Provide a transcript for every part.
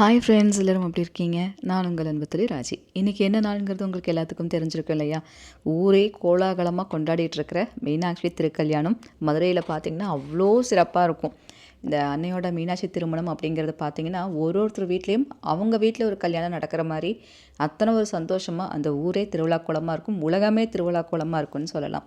Hi friends எல்லோரும் எப்படி இருக்கீங்க? நான் உங்கள் அன்புத்தலி ராஜி. இன்றைக்கி என்ன நாளுங்கிறது உங்களுக்கு எல்லாத்துக்கும் தெரிஞ்சிருக்கும் இல்லையா? ஊரே கோலாகலமாக கொண்டாடிட்டுருக்கிற மீனாட்சி திருக்கல்யாணம் மதுரையில் பார்த்திங்கன்னா அவ்வளோ சிறப்பாக இருக்கும். இந்த அன்னையோட மீனாட்சி திருமணம் அப்படிங்கிறது பார்த்திங்கன்னா ஒரு ஒருத்தர் வீட்லேயும் அவங்க வீட்டில் ஒரு கல்யாணம் நடக்கிற மாதிரி அத்தனை ஒரு சந்தோஷமாக அந்த ஊரே திருவிழா கோலமாக இருக்கும் உலகமே திருவிழா கோலமாக இருக்கும்னு சொல்லலாம்.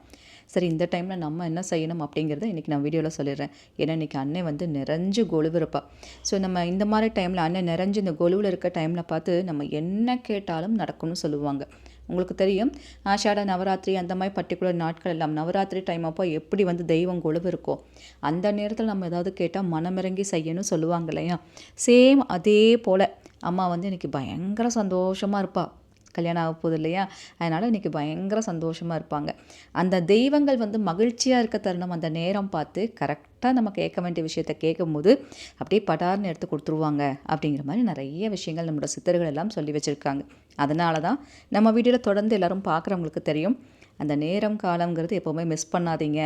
சரி இந்த டைமில் நம்ம என்ன செய்யணும் அப்படிங்கிறத இன்றைக்கி நான் வீடியோவில் சொல்லிடுறேன். ஏன்னா இன்றைக்கி அண்ணன் வந்து நிறைஞ்சு கொலுவு இருப்பா ஸோ நம்ம இந்த மாதிரி டைமில் அண்ணன் நிறைஞ்சு இந்த கொலுவில் இருக்க டைமில் பார்த்து நம்ம என்ன கேட்டாலும் நடக்கும்னு சொல்லுவாங்க. உங்களுக்கு தெரியும் ஆஷாட நவராத்திரி அந்த மாதிரி பர்டிகுலர் நாட்கள் எல்லாம் நவராத்திரி டைம் அப்போ எப்படி வந்து தெய்வம் கொழுவு இருக்கோ அந்த நேரத்தில் நம்ம ஏதாவது கேட்டால் மனமிறங்கி செய்யணும்னு சொல்லுவாங்க இல்லையா? சேம் அதே போல் அம்மா வந்து எனக்கு பயங்கர சந்தோஷமாக இருப்பாள் கல்யாணம் ஆக போகுது இல்லையா? அதனால் இன்றைக்கி பயங்கர சந்தோஷமாக இருப்பாங்க. அந்த தெய்வங்கள் வந்து மகிழ்ச்சியாக இருக்க தருணம் அந்த நேரம் பார்த்து கரெக்டாக நம்ம கேட்க வேண்டிய விஷயத்த கேட்கும்போது அப்படியே படார்னு எடுத்து கொடுத்துருவாங்க அப்படிங்கிற மாதிரி நிறைய விஷயங்கள் நம்மளோட சித்தர்கள் எல்லாம் சொல்லி வச்சுருக்காங்க. அதனால தான் நம்ம வீடியோவில் தொடர்ந்து எல்லோரும் பார்க்குறவங்களுக்கு தெரியும். அந்த நேரம் காலங்கிறது எப்போவுமே மிஸ் பண்ணாதீங்க.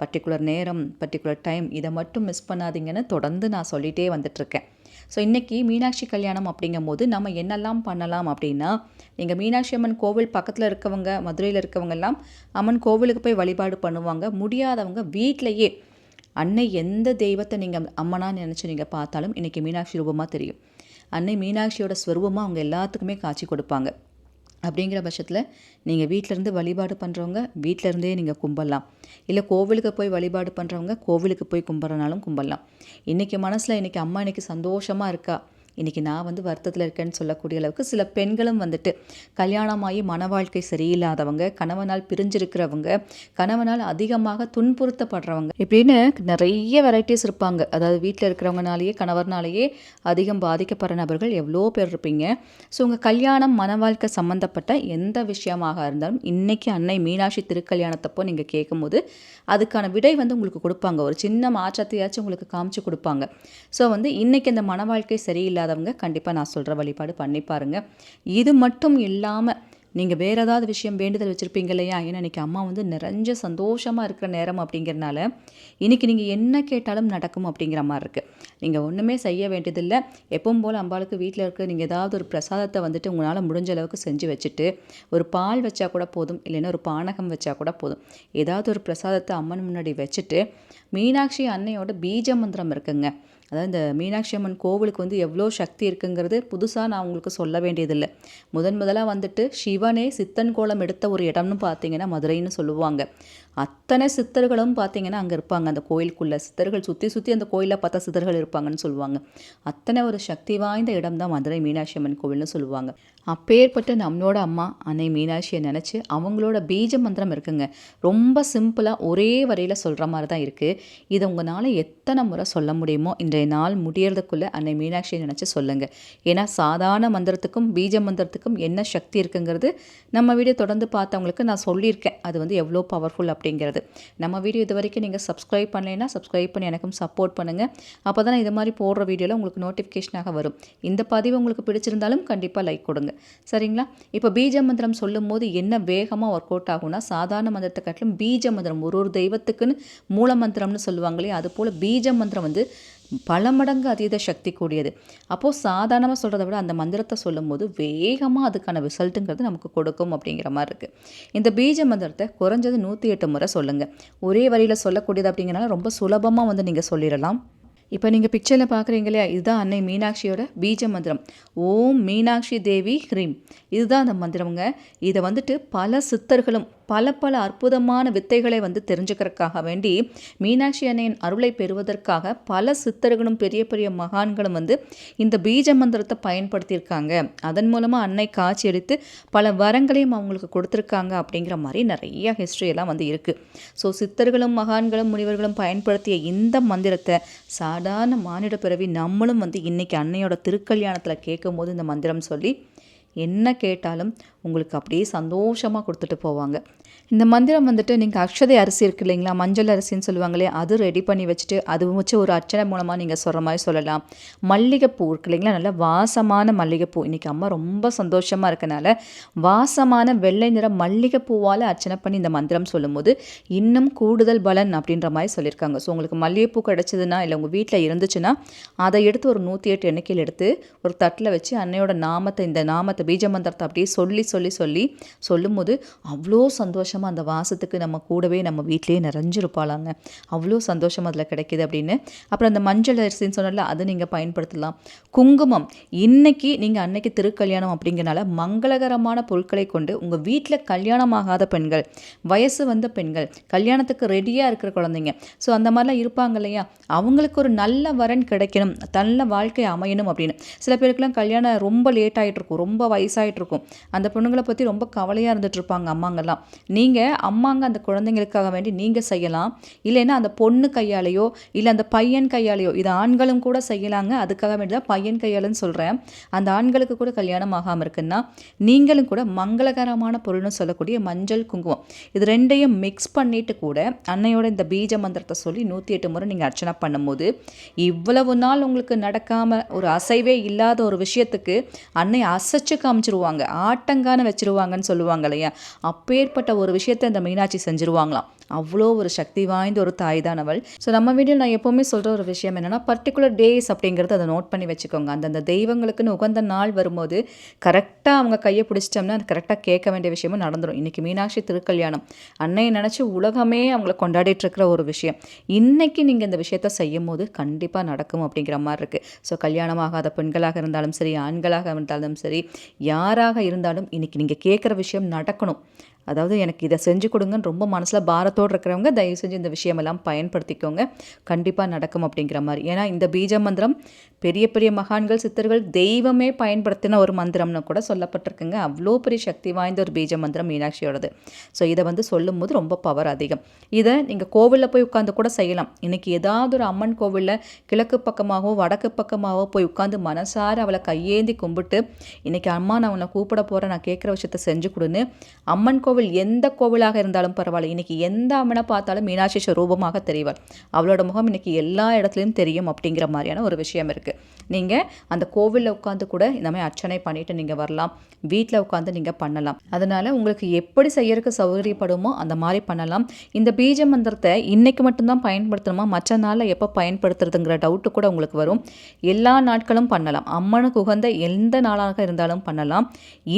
பர்டிகுலர் நேரம் பர்டிகுலர் டைம் இதை மட்டும் மிஸ் பண்ணாதீங்கன்னு தொடர்ந்து நான் சொல்லிகிட்டே வந்துட்டுருக்கேன் ஸோ இன்றைக்கி மீனாட்சி கல்யாணம் அப்படிங்கும் போது நம்ம என்னெல்லாம் பண்ணலாம் அப்படின்னா நீங்கள் மீனாட்சி அம்மன் கோவில் பக்கத்தில் இருக்கவங்க மதுரையில் இருக்கவங்கெல்லாம் அம்மன் கோவிலுக்கு போய் வழிபாடு பண்ணுவாங்க. முடியாதவங்க வீட்டிலையே அன்னை எந்த தெய்வத்தை நீங்கள் அம்மனாக நினச்சி நீங்கள் பார்த்தாலும் இன்றைக்கி மீனாட்சி ரூபமாக தெரியும். அன்னை மீனாட்சியோட ஸ்வரூபமாக அவங்க எல்லாத்துக்குமே காட்சி கொடுப்பாங்க. அப்படிங்கிற பட்சத்தில் நீங்கள் வீட்டிலேருந்து வழிபாடு பண்ணுறவங்க வீட்டிலேருந்தே நீங்கள் கும்பிடலாம். இல்லை கோவிலுக்கு போய் வழிபாடு பண்ணுறவங்க கோவிலுக்கு போய் கும்பிட்றனாலும் கும்பிடலாம். இன்றைக்கி மனசில் இன்றைக்கி அம்மா இன்றைக்கி சந்தோஷமாக இருக்கா? இன்றைக்கி நான் வந்து வருத்தத்தில் இருக்கேன்னு சொல்லக்கூடிய அளவுக்கு சில பெண்களும் வந்துட்டு கல்யாணமாகி மன வாழ்க்கை சரியில்லாதவங்க கணவனால் பிரிஞ்சிருக்கிறவங்க கணவனால் அதிகமாக துன்புறுத்தப்படுறவங்க இப்படின்னு நிறைய வெரைட்டிஸ் இருப்பாங்க. அதாவது வீட்டில் இருக்கிறவங்கனாலேயே கணவர்னாலேயே அதிகம் பாதிக்கப்படுற நபர்கள் எவ்வளோ பேர் இருப்பீங்க. ஸோ உங்கள் கல்யாணம் மன வாழ்க்கை சம்மந்தப்பட்ட எந்த விஷயமாக இருந்தாலும் இன்றைக்கி அன்னை மீனாட்சி திருக்கல்யாணத்தப்போ நீங்கள் கேட்கும்போது அதுக்கான விடை வந்து உங்களுக்கு கொடுப்பாங்க. ஒரு சின்ன மாற்றத்தையாச்சும் உங்களுக்கு காமிச்சு கொடுப்பாங்க. ஸோ வந்து இன்றைக்கி அந்த மன வாழ்க்கை சரியில்லாத இல்லாதவங்க கண்டிப்பாக நான் சொல்கிற வழிபாடு பண்ணி பாருங்கள் இது மட்டும் இல்லாமல் நீங்கள் வேறு ஏதாவது விஷயம் வேண்டுதல் வச்சுருப்பீங்க இல்லையா? ஏன்னா இன்றைக்கி அம்மா வந்து நிறைஞ்ச சந்தோஷமாக இருக்கிற நேரம் அப்படிங்கிறனால இன்றைக்கி நீங்கள் என்ன கேட்டாலும் நடக்கும் அப்படிங்கிற மாதிரி இருக்குது நீங்கள் ஒன்றுமே செய்ய வேண்டியதில்லை. எப்பவும் போல் அம்பாளுக்கு வீட்டில் இருக்க நீங்கள் ஏதாவது ஒரு பிரசாதத்தை வந்துட்டு உங்களால் முடிஞ்ச அளவுக்கு செஞ்சு வச்சுட்டு ஒரு பால் வச்சா கூட போதும் இல்லைன்னா ஒரு பானகம் வச்சா கூட போதும். ஏதாவது ஒரு பிரசாதத்தை அம்மன் முன்னாடி வச்சுட்டு மீனாட்சி அன்னையோட பீஜ மந்திரம் இருக்குங்க. அதாவது இந்த மீனாட்சி அம்மன் கோவிலுக்கு வந்து எவ்வளோ சக்தி இருக்குங்கிறது புதுசாக நான் உங்களுக்கு சொல்ல வேண்டியதில்லை. முதன் முதலாக வந்துட்டு சிவனே சித்தன் கோலம் எடுத்த ஒரு இடம்னு பார்த்தீங்கன்னா மதுரைன்னு சொல்லுவாங்க. அத்தனை சித்தர்களும் பார்த்தீங்கன்னா அங்கே இருப்பாங்க. அந்த கோயிலுக்குள்ளே சித்தர்கள் சுற்றி சுற்றி அந்த கோயிலில் பார்த்தா சித்தர்கள் இருப்பாங்கன்னு சொல்லுவாங்க. அத்தனை ஒரு சக்தி வாய்ந்த இடம் தான் மதுரை மீனாட்சி அம்மன் கோவில்னு சொல்லுவாங்க. அப்பேற்பட்ட நம்மளோட அம்மா அன்னை மீனாட்சியை நினச்சி அவங்களோட பீஜ மந்திரம் இருக்குங்க. ரொம்ப சிம்பிளாக ஒரே வரையில் சொல்கிற மாதிரி தான் இருக்குது இதை உங்களால் எத்தனை முறை சொல்ல முடியுமோ இன்றைய நாள் முடியறதுக்குள்ளே அன்னை மீனாட்சியை நினச்சி சொல்லுங்கள் ஏன்னா சாதாரண மந்திரத்துக்கும் பீஜ மந்திரத்துக்கும் என்ன சக்தி இருக்குங்கிறது நம்ம வீடியோ தொடர்ந்து பார்த்தவங்களுக்கு நான் சொல்லியிருக்கேன். அது வந்து எவ்வளோ பவர்ஃபுல் அப்படிங்கிறது. நம்ம வீடியோ இது வரைக்கும் நீங்கள் சப்ஸ்கிரைப் பண்ணலைன்னா சப்ஸ்கிரைப் பண்ணி எனக்கும் சப்போர்ட் பண்ணுங்கள் அப்போ தான் இது மாதிரி போடுற வீடியோவில் உங்களுக்கு நோட்டிஃபிகேஷனாக வரும். இந்த பதிவு உங்களுக்கு பிடிச்சிருந்தாலும் கண்டிப்பாக லைக் கொடுங்க. சரிங்களா? இப்போ பீஜ மந்திரம் சொல்லும் போது என்ன வேகமாக ஒர்க் அவுட் ஆகும்னா சாதாரண மந்திரத்தை காட்டிலும் பீஜ மந்திரம் ஒரு ஒரு தெய்வத்துக்குன்னு மூல மந்திரம்னு சொல்லுவாங்களே அது போல் பீஜ மந்திரம் வந்து பல மடங்கு அதீத சக்தி கூடியது. அப்போது சாதாரணமாக சொல்கிறத விட அந்த மந்திரத்தை சொல்லும் போது வேகமாக அதுக்கான ரிசல்ட்டுங்கிறது நமக்கு கொடுக்கும் அப்படிங்கிற மாதிரி இருக்குது இந்த பீஜ மந்திரத்தை குறைஞ்சது நூற்றி எட்டு முறை சொல்லுங்கள் ஒரே வரியில் சொல்லக்கூடியது அப்படிங்கிறனால ரொம்ப சுலபமாக வந்து நீங்கள் சொல்லிடலாம். இப்போ நீங்கள் பிக்சரில் பார்க்குறீங்க இல்லையா? இதுதான் அன்னை மீனாட்சியோட பீஜ மந்திரம். ஓம் மீனாட்சி தேவி ஹ்ரீம். இதுதான் அந்த மந்திரமுங்க. இதை வந்துட்டு பல சித்தர்களும் பல பல அற்புதமான வித்தைகளை வந்து தெரிஞ்சுக்கிறதுக்காக வேண்டி மீனாட்சி அன்னையின் அருளை பெறுவதற்காக பல சித்தர்களும் பெரிய பெரிய மகான்களும் வந்து இந்த பீஜ மந்திரத்தை பயன்படுத்தியிருக்காங்க. அதன் மூலமாக அன்னை காட்சி அளித்து பல வரங்களையும் அவங்களுக்கு கொடுத்துருக்காங்க அப்படிங்கிற மாதிரி நிறைய ஹிஸ்ட்ரியெல்லாம் வந்து இருக்குது ஸோ சித்தர்களும் மகான்களும் முனிவர்களும் பயன்படுத்திய இந்த மந்திரத்தை சாதாரண மானிட பிறவி நம்மளும் வந்து இன்றைக்கி அன்னையோட திருக்கல்யாணத்தில் கேட்கும்போது இந்த மந்திரம் சொல்லி என்ன கேட்டாலும் உங்களுக்கு அப்படியே சந்தோஷமாக கொடுத்துட்டு போவாங்க. இந்த மந்திரம் வந்துட்டு நீங்கள் அக்ஷதை அரிசி இருக்கு இல்லைங்களா? மஞ்சள் அரிசின்னு சொல்லுவாங்களே அது ரெடி பண்ணி வச்சுட்டு அது வச்சு ஒரு அர்ச்சனை மூலமாக நீங்கள் சொல்கிற மாதிரி சொல்லலாம். மல்லிகைப்பூ இருக்கு இல்லைங்களா? நல்ல வாசமான மல்லிகைப்பூ. இன்றைக்கி அம்மா ரொம்ப சந்தோஷமாக இருக்கனால வாசமான வெள்ளை நிற மல்லிகைப்பூவால் அர்ச்சனை பண்ணி இந்த மந்திரம் சொல்லும்போது இன்னும் கூடுதல் பலன் அப்படின்ற மாதிரி சொல்லியிருக்காங்க. ஸோ உங்களுக்கு மல்லிகைப்பூ கிடச்சிதுன்னா இல்லை உங்கள் வீட்டில் இருந்துச்சுன்னா அதை எடுத்து ஒரு நூற்றி எட்டு எண்ணிக்கையில் எடுத்து ஒரு தட்டில் வச்சு அன்னையோட நாமத்தை இந்த நாமத்தை பீஜ மந்திரத்தை அப்படியே சொல்லி சொல்லி சொல்லி சொல்லும்போது அவ்வளோ சந்தோஷம் சந்தோஷமாக அந்த வாசத்துக்கு நம்ம கூடவே நம்ம வீட்டிலேயே நிறைஞ்சிருப்பாளாங்க. அவ்வளோ சந்தோஷம் அதில் கிடைக்கிது அப்படின்னு. அப்புறம் அந்த மஞ்சள் அரிசின்னு சொன்னால அதை நீங்கள் பயன்படுத்தலாம். குங்குமம் இன்னைக்கு நீங்கள் அன்னைக்கு திருக்கல்யாணம் அப்படிங்கிறனால மங்களகரமான பொருட்களை கொண்டு உங்கள் வீட்டில் கல்யாணம் ஆகாத பெண்கள் வயசு வந்த பெண்கள் கல்யாணத்துக்கு ரெடியாக இருக்கிற குழந்தைங்க. ஸோ அந்த மாதிரிலாம் இருப்பாங்க இல்லையா? அவங்களுக்கு ஒரு நல்ல வரன் கிடைக்கணும் நல்ல வாழ்க்கை அமையணும் அப்படின்னு. சில பேருக்குலாம் கல்யாணம் ரொம்ப லேட் ஆகிட்டு இருக்கும் ரொம்ப வயசாகிட்டு இருக்கும் அந்த பொண்ணுங்களை பற்றி ரொம்ப கவலையாக இருந்துட்டு இருப்பாங்க அம்மாங்கெல்லாம். நீங்கள் அம்மாங்க அந்த குழந்தைங்களுக்காக வேண்டி நீங்கள் செய்யலாம். இல்லைன்னா அந்த பொண்ணு கையாலேயோ இல்லை அந்த பையன் கையாலேயோ இது ஆண்களும் கூட செய்யலாங்க. அதுக்காக வேண்டி தான் பையன் கையாலன்னு சொல்கிறேன் அந்த ஆண்களுக்கு கூட கல்யாணம் ஆகாமல் இருக்குன்னா நீங்களும் கூட மங்களகரமான பொருள்னு சொல்லக்கூடிய மஞ்சள் குங்குமம் இது ரெண்டையும் மிக்ஸ் பண்ணிட்டு கூட அன்னையோட இந்த பீஜ மந்திரத்தை சொல்லி நூற்றி எட்டு முறை நீங்கள் அர்ச்சனை பண்ணும்போது இவ்வளவு நாள் உங்களுக்கு நடக்காமல் ஒரு அசைவே இல்லாத ஒரு விஷயத்துக்கு அன்னை அசைச்சு காமிச்சிருவாங்க. ஆட்டங்கான வச்சிருவாங்கன்னு சொல்லுவாங்க இல்லையா? அப்பேற்பட்ட ஒரு விஷயத்தை இந்த மீனாட்சி செஞ்சுருவாங்களாம். அவ்வளோ ஒரு சக்தி வாய்ந்த ஒரு தாய் தான் அவள். ஸோ நம்ம வீடியோவில் நான் எப்போவுமே சொல்கிற ஒரு விஷயம் என்னென்னா பர்டிகுலர் டேஸ் அப்படிங்கிறத அதை நோட் பண்ணி வச்சுக்கோங்க. அந்தந்த தெய்வங்களுக்குன்னு உகந்த நாள் வரும்போது கரெக்டாக அவங்க கையை பிடிச்சிட்டோம்னா கரெக்டாக கேட்க வேண்டிய விஷயமும் நடந்துடும் இன்றைக்கி மீனாட்சி திருக்கல்யாணம். அன்னையை நினச்சி உலகமே அவங்கள கொண்டாடிட்டு இருக்கிற ஒரு விஷயம். இன்றைக்கி நீங்கள் இந்த விஷயத்த செய்யும் போது கண்டிப்பாக நடக்கும் அப்படிங்கிற மாதிரி இருக்குது ஸோ கல்யாணமாகாத பெண்களாக இருந்தாலும் சரி ஆண்களாக இருந்தாலும் சரி யாராக இருந்தாலும் இன்றைக்கி நீங்கள் கேட்குற விஷயம் நடக்கணும். அதாவது எனக்கு இதை செஞ்சு கொடுங்கன்னு ரொம்ப மனசில் பாரத்தோடு இருக்கிறவங்க தயவு செஞ்சு இந்த விஷயமெல்லாம் பயன்படுத்திக்கோங்க. கண்டிப்பாக நடக்கும் அப்படிங்கிற மாதிரி. ஏன்னா இந்த பீஜ மந்திரம் பெரிய பெரிய மகான்கள் சித்தர்கள் தெய்வமே பயன்படுத்தின ஒரு மந்திரம்னு கூட சொல்லப்பட்டிருக்குங்க. அவ்வளோ பெரிய சக்தி வாய்ந்த ஒரு பீஜ மந்திரம் மீனாட்சியோடது. ஸோ இதை வந்து சொல்லும்போது ரொம்ப பவர் அதிகம். இதை நீங்கள் கோவிலில் போய் உட்காந்து கூட செய்யலாம். இன்றைக்கி ஏதாவது ஒரு அம்மன் கோவிலில் கிழக்கு பக்கமாகவோ வடக்கு பக்கமாகவோ போய் உட்காந்து மனசார அவளை கையேந்தி கும்பிட்டு இன்றைக்கி அம்மா நான் உன்னை கூப்பிட போகிறேன் நான் கேட்குற விஷயத்த செஞ்சு கொடுன்னு. அம்மன் கோவில் எந்த கோவிலாக இருந்தாலும் பரவாயில்ல. இன்றைக்கி எந்த எந்த அம்மனை பார்த்தாலும் மீனாட்சி ஸ்வரூபமாக தெரிவாள். அவளோட முகம் இன்றைக்கி எல்லா இடத்துலையும் தெரியும் அப்படிங்கிற மாதிரியான ஒரு விஷயம் இருக்குது நீங்கள் அந்த கோவிலில் உட்காந்து கூட இந்த மாதிரி அர்ச்சனை பண்ணிவிட்டு நீங்கள் வரலாம். வீட்டில் உட்காந்து நீங்கள் பண்ணலாம். அதனால் உங்களுக்கு எப்படி செய்யறதுக்கு சௌகரியப்படுமோ அந்த மாதிரி பண்ணலாம். இந்த பீஜ மந்திரத்தை இன்றைக்கி மட்டும்தான் பயன்படுத்தணுமா? மற்ற நாளில் எப்போ பயன்படுத்துறதுங்கிற டவுட்டு கூட உங்களுக்கு வரும். எல்லா நாட்களும் பண்ணலாம். அம்மனுக்கு உகந்த எந்த நாளாக இருந்தாலும் பண்ணலாம்.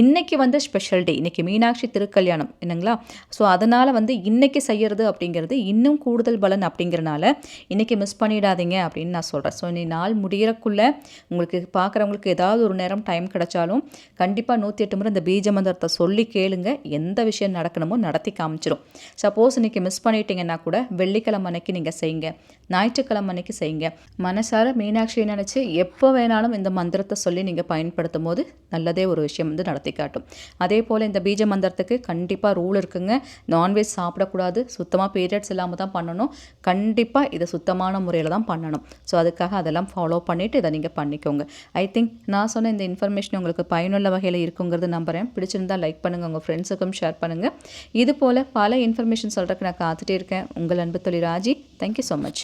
இன்றைக்கி வந்து ஸ்பெஷல் டே இன்றைக்கி மீனாட்சி திருக்கல்யாணம். என்னங்களா? ஸோ அதனால் வந்து இன்றைக்கி செய்கிறது அப்படிங்கிறது இன்னும் கூடுதல் பலன் அப்படிங்கிறனால இன்றைக்கி மிஸ் பண்ணிடாதீங்க அப்படின்னு நான் சொல்கிறேன் ஸோ நீ நாள் முடிகிறக்குள்ளே உங்களுக்கு பார்க்குறவங்களுக்கு ஏதாவது ஒரு நேரம் டைம் கிடைச்சாலும் கண்டிப்பாக நூற்றி எட்டு முறை இந்த பீஜ மந்திரத்தை சொல்லி கேளுங்க. எந்த விஷயம் நடக்கணுமோ நடத்தி காமிச்சிடும் சப்போஸ் இன்றைக்கி மிஸ் பண்ணிட்டீங்கன்னா கூட வெள்ளிக்கிழமை அன்னைக்கு நீங்கள் செய்யுங்க. ஞாயிற்றுக்கிழமை அன்னைக்கு செய்யுங்க. மனசார மீனாட்சியை நினச்சி எப்போ வேணாலும் இந்த மந்திரத்தை சொல்லி நீங்கள் பயன்படுத்தும் போது நல்லதே ஒரு விஷயம் வந்து நடத்தி காட்டும். அதே போல் இந்த பீஜ மந்திரத்துக்கு கண்டிப்பாக ரூல் இருக்குங்க. நான்வெஜ் சாப்பிடக்கூடாது. சுத்தமாக பீரியட்ஸ் இல்லாமல் தான் பண்ணணும். கண்டிப்பாக இதை சுத்தமான முறையில் தான் பண்ணணும். ஸோ அதுக்காக அதெல்லாம் ஃபாலோ பண்ணிவிட்டு இதை நீங்கள் பண்ணிக்கோங்க. ஐ திங்க் நான் சொன்ன இந்த இன்ஃபர்மேஷன் உங்களுக்கு பயனுள்ள வகையில் இருக்குங்கிறது நம்புகிறேன் பிடிச்சிருந்தால் லைக் பண்ணுங்கள் உங்கள் ஃப்ரெண்ட்ஸுக்கும் ஷேர் பண்ணுங்கள் இது போல் பல இன்ஃபர்மேஷன் சொல்கிறதுக்கு நான் காத்துட்டே இருக்கேன். உங்கள் அன்பு தொழில் ராஜி. Thank you so much